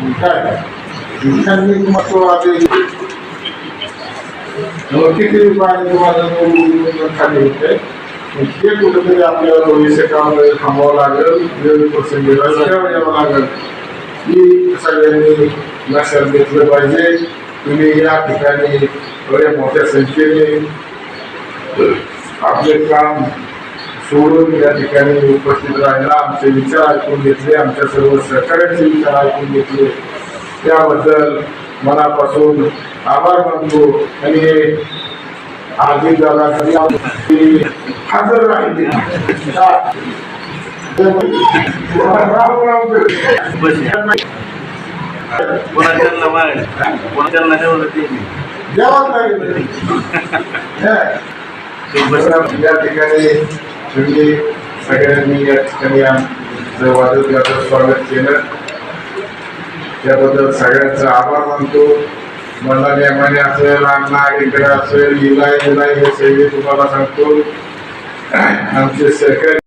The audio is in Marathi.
काय त्यांनी महत्त्व आले मग किती पाणी तुम्हाला खाली होते ते कुठेतरी आपल्याला भविष्य काळामध्ये थांबावं लागेल वेळ प्रसंगी रस्त्यावर यावं लागेल ही सगळ्यांनी लक्षात घेतलं पाहिजे तुम्ही या ठिकाणी बऱ्या मोठ्या संख्येने आपले काम सोडून या ठिकाणी उपस्थित राहिला. आमचे विचार ऐकून घेतले आमच्या सर्व सहकार्याचे विचार ऐकून घेतले. त्याबद्दल मनापासून आभार मानतो आणि आधी दादासाठी हजर राहिले. राम राम कोणाच्या द्यावाच लागेल. या ठिकाणी तुम्ही सगळ्यांनी या ठिकाणी आमचं वाजत वादग्याचं स्वागत केलं त्याबद्दल सगळ्यांचा आभार मानतो. मला नेमाने असेल अण्णा इकडे असेल इलाय इलाय हे सगळे तुम्हाला सांगतो. आमचे सहकारी